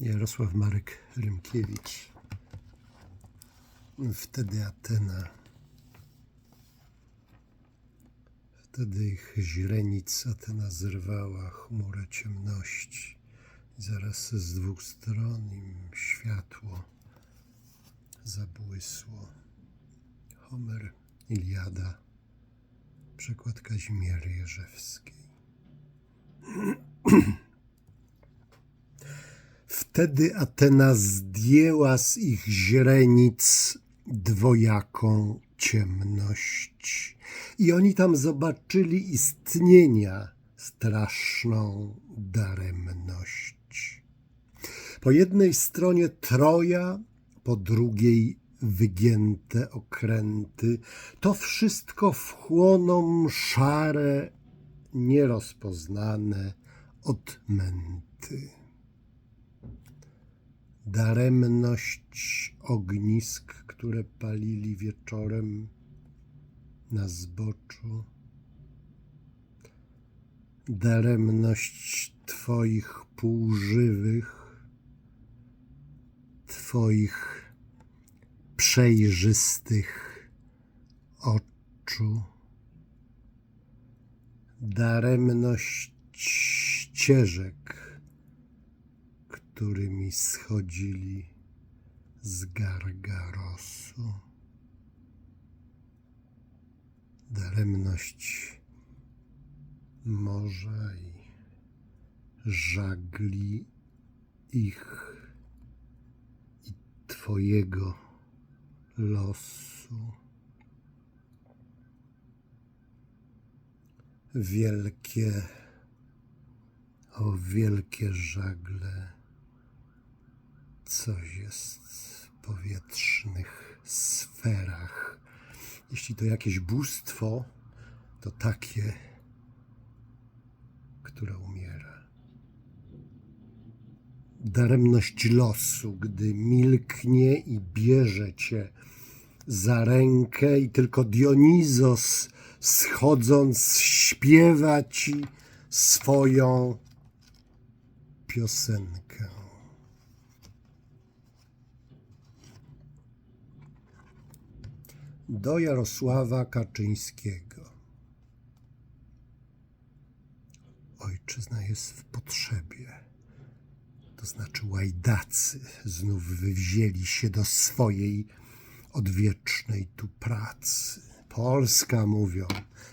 Jarosław Marek Rymkiewicz. Wtedy Atena. Wtedy ich źrenic Atena zrwała chmurę ciemności. Zaraz z dwóch stron im światło zabłysło. Homer, Iliada, przekład Kazimiery Jerzewskiej. Wtedy Atena zdjęła z ich źrenic dwojaką ciemność. I oni tam zobaczyli istnienia straszną daremność. Po jednej stronie Troja, po drugiej wygięte okręty. To wszystko wchłoną szare, nierozpoznane odmęty daremność ognisk, które palili wieczorem na zboczu, daremność Twoich półżywych, Twoich przejrzystych oczu, daremność ścieżek, którymi schodzili z Gargarosu. Daremność morza i żagli ich i Twojego losu. Wielkie, o wielkie żagle coś jest w powietrznych sferach. Jeśli to jakieś bóstwo, to takie, które umiera. Daremność losu, gdy milknie i bierze cię za rękę, i tylko Dionizos schodząc śpiewa ci swoją piosenkę. Do Jarosława Kaczyńskiego. Ojczyzna jest w potrzebie. To znaczy, łajdacy znów wywzięli się do swojej odwiecznej tu pracy. Polska mówią.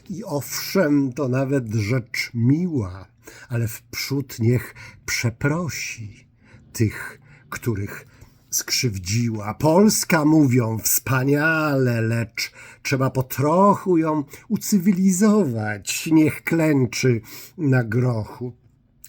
I owszem, to nawet rzecz miła, ale wprzód niech przeprosi tych, których skrzywdziła. Polska mówią wspaniale, lecz trzeba po trochu ją ucywilizować. Niech klęczy na grochu,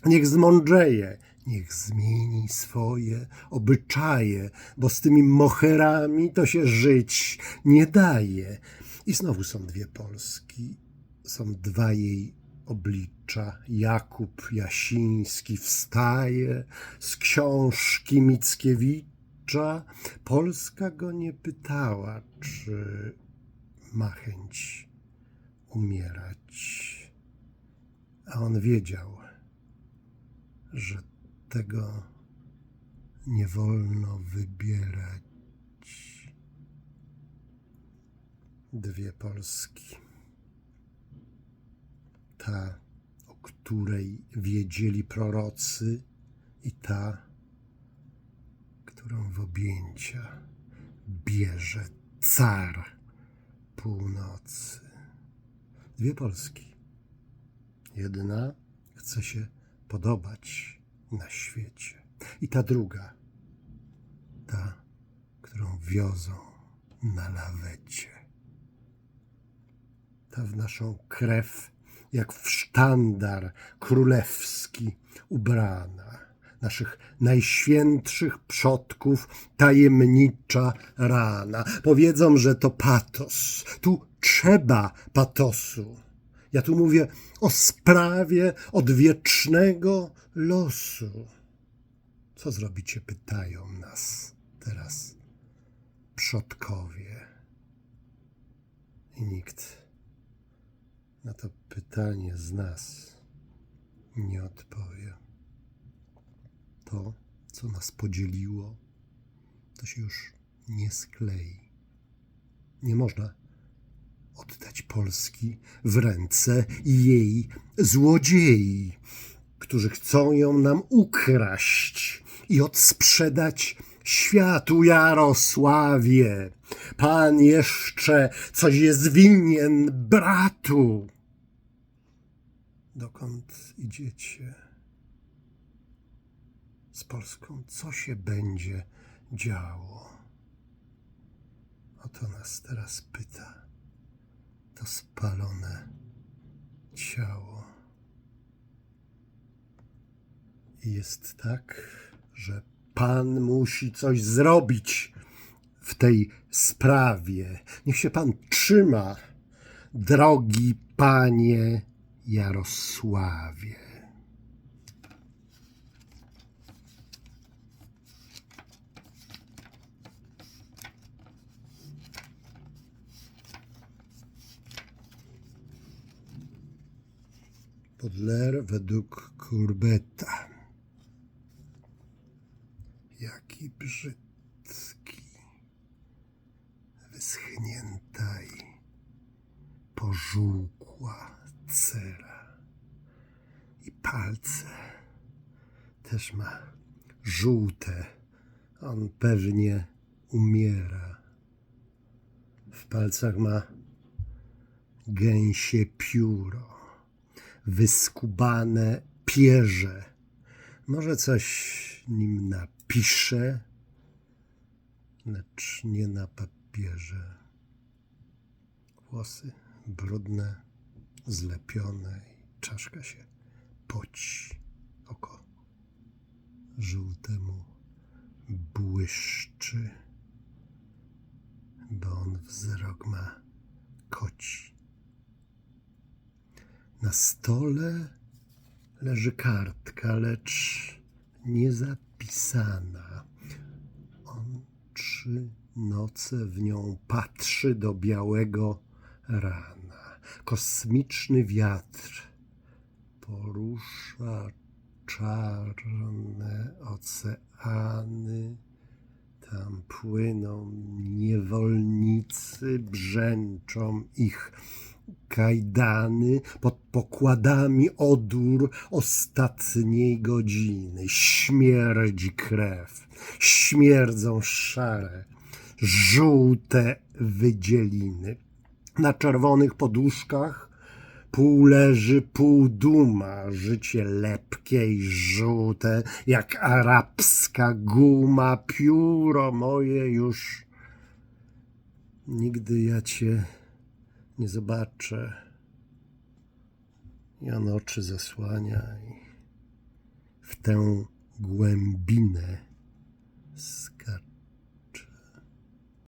niech zmądrzeje, niech zmieni swoje obyczaje, bo z tymi moherami to się żyć nie daje. I znowu są dwie Polski, są dwa jej oblicza. Jakub Jasiński wstaje z książki Mickiewicza, Polska go nie pytała, czy ma chęć umierać. A on wiedział, że tego nie wolno wybierać. Dwie Polski. Ta, o której wiedzieli prorocy, i ta, którą w objęcia bierze car północy. Dwie Polski. Jedna chce się podobać na świecie, i ta druga, ta, którą wiozą na lawecie. Ta w naszą krew, jak w sztandar królewski ubrana naszych najświętszych przodków tajemnicza rana. Powiedzą, że to patos. Tu trzeba patosu. Ja tu mówię o sprawie odwiecznego losu. Co zrobicie, pytają nas teraz przodkowie. I nikt na to pytanie z nas nie odpowie to, co nas podzieliło, to się już nie sklei. Nie można oddać Polski w ręce jej złodziei, którzy chcą ją nam ukraść i odsprzedać światu Jarosławie. Pan jeszcze coś jest winien bratu. Dokąd idziecie? Z Polską co się będzie działo? O to nas teraz pyta to spalone ciało. I jest tak, że Pan musi coś zrobić w tej sprawie. Niech się Pan trzyma, drogi Panie Jarosławie. Podler według Kurbeta. Jaki brzydki, wyschnięta i pożółkła cera. I palce też ma żółte. On pewnie umiera. W palcach ma gęsie pióro wyskubane pierze. Może coś nim napisze, lecz nie na papierze. Włosy brudne, zlepione i czaszka się poci. Oko żółtemu błyszczy, bo on wzrok ma koci. Na stole leży kartka, lecz nie zapisana. On trzy noce w nią patrzy do białego rana. Kosmiczny wiatr porusza czarne oceany. Tam płyną niewolnicy, brzęczą ich kajdany pod pokładami odór ostatniej godziny. Śmierdzi krew, śmierdzą szare, żółte wydzieliny. Na czerwonych poduszkach pół leży, pół duma, życie lepkie i żółte, jak arabska guma, pióro moje już. Nigdy ja cię nie zobaczę. I on oczy zasłania i w tę głębinę skacze.